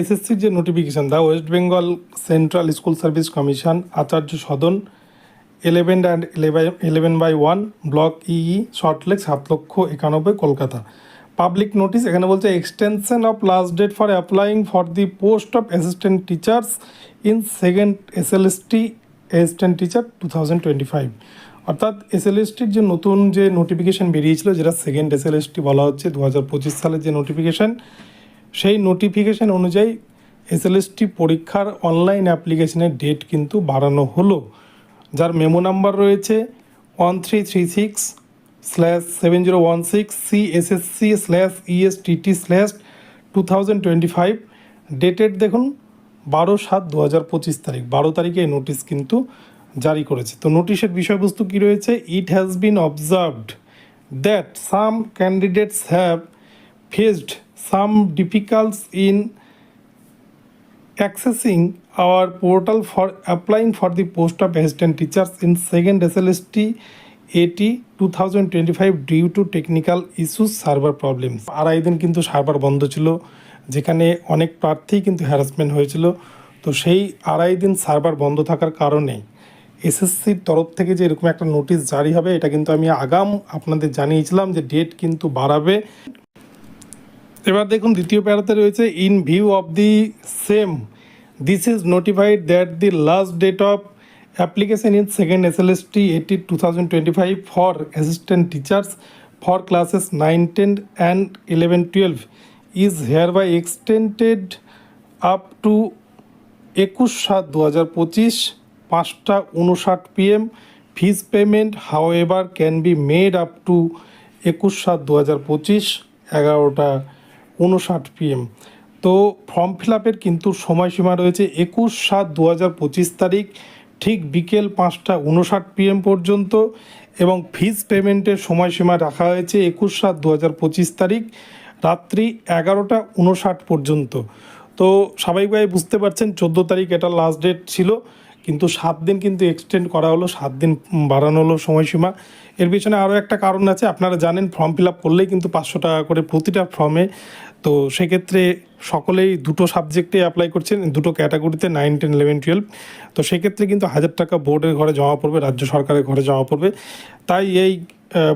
এসএসসির যে notification the West Bengal central school service commission Acharya Sadan eleven and eleven by one block EE Salt Lake সাত লক্ষ একানব্বই, Kolkata. Public notice এখানে বলছে extension of last date for applying for the post of assistant teachers in second SLST assistant teacher two thousand twenty five অর্থাৎ এসএলএসটির যে নতুন যে নোটিফিকেশান বেরিয়েছিল, যেটা সেকেন্ড এস এল এসএলএসটি বলা হচ্ছে দু হাজার পঁচিশ সালের যে নোটিফিকেশান সেই নোটিফিকেশান অনুযায়ী এসএলএসটি পরীক্ষার অনলাইন অ্যাপ্লিকেশনের ডেট কিন্তু বাড়ানো হলো। যার মেমো নাম্বার রয়েছে one three three six slash seven zero one six C S S C slash ESTT slash two thousand twenty five dated দেখুন বারো সাত দু হাজার পঁচিশ তারিখ। বারো তারিখে এই নোটিশ কিন্তু জারি করেছে। তো নোটিশের বিষয়বস্তু কী রয়েছে? It has been observed that some candidates have faced some difficulties in accessing our portal for applying for the post of assistant teachers in second SLST 80 2025 due to technical issues server problems আড়াই দিন কিন্তু server বন্ধ ছিল যেখানে অনেক প্রার্থী কিন্তু harassment হয়েছিল তো সেই আড়াই দিন সার্ভার বন্ধ থাকার কারণে এসএসসির তরফ থেকে যে এরকম একটা নোটিশ জারি হবে এটা কিন্তু আমি আগাম আপনাদের জানিয়েছিলাম যে ডেট কিন্তু বাড়াবে এবার দেখুন দ্বিতীয় প্যারাতে রয়েছে in view of the same this is notified that the last date of application in second S L S T eighty two thousand five for assistant teachers for classes nine ten and eleven twelve is hereby extended up to একুশ সাত দু হাজার পঁচিশ, পাঁচটা উনষাট PM fees payment however can be made up to একুশ সাত দু হাজার পঁচিশ, এগারোটা উনষাট পিএম তো ফর্ম ফিল আপের কিন্তু সময়সীমা রয়েছে একুশ সাত দু পঁচিশ তারিখ, ঠিক বিকেল পাঁচটা উনষাট পিএম পর্যন্ত এবং ফিজ পেমেন্টের সময়সীমা রাখা হয়েছে একুশ সাত দু পঁচিশ তারিখ, রাত্রি এগারোটা উনষাট পর্যন্ত। তো স্বাভাবিকভাবে বুঝতে পারছেন, চোদ্দ তারিখ এটা লাস্ট ডেট ছিল। কিন্তু সাত দিন কিন্তু এক্সটেন্ড করা হলো, সাত দিন বাড়ানো হলো সময়সীমা। এর পিছনে আরও একটা কারণ আছে, আপনারা জানেন ফর্ম ফিল আপ করলেই কিন্তু পাঁচশো টাকা করে প্রতিটা ফর্মে তো সেক্ষেত্রে সকলেই দুটো সাবজেক্টে অ্যাপ্লাই করছেন, দুটো ক্যাটাগরিতে নাইন টেন ইলেভেন টুয়েলভ তো সেক্ষেত্রে কিন্তু হাজার টাকা বোর্ডের ঘরে জমা পড়বে, রাজ্য সরকারের ঘরে জমা পড়বে। তাই এই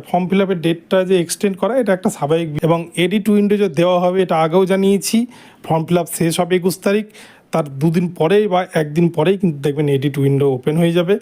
ফর্ম ফিল আপের ডেটটা যে এক্সটেন্ড করা, এটা একটা স্বাভাবিক। এবং এডিট উইন্ডো যে দেওয়া হবে, এটা আগেও জানিয়েছি। ফর্ম ফিল আপ শেষ হবে একুশ তারিখ। তার দুদিন পরেই বা একদিন পরেই কিন্তু দেখবেন এডিট উইন্ডো ওপেন হয়ে যাবে।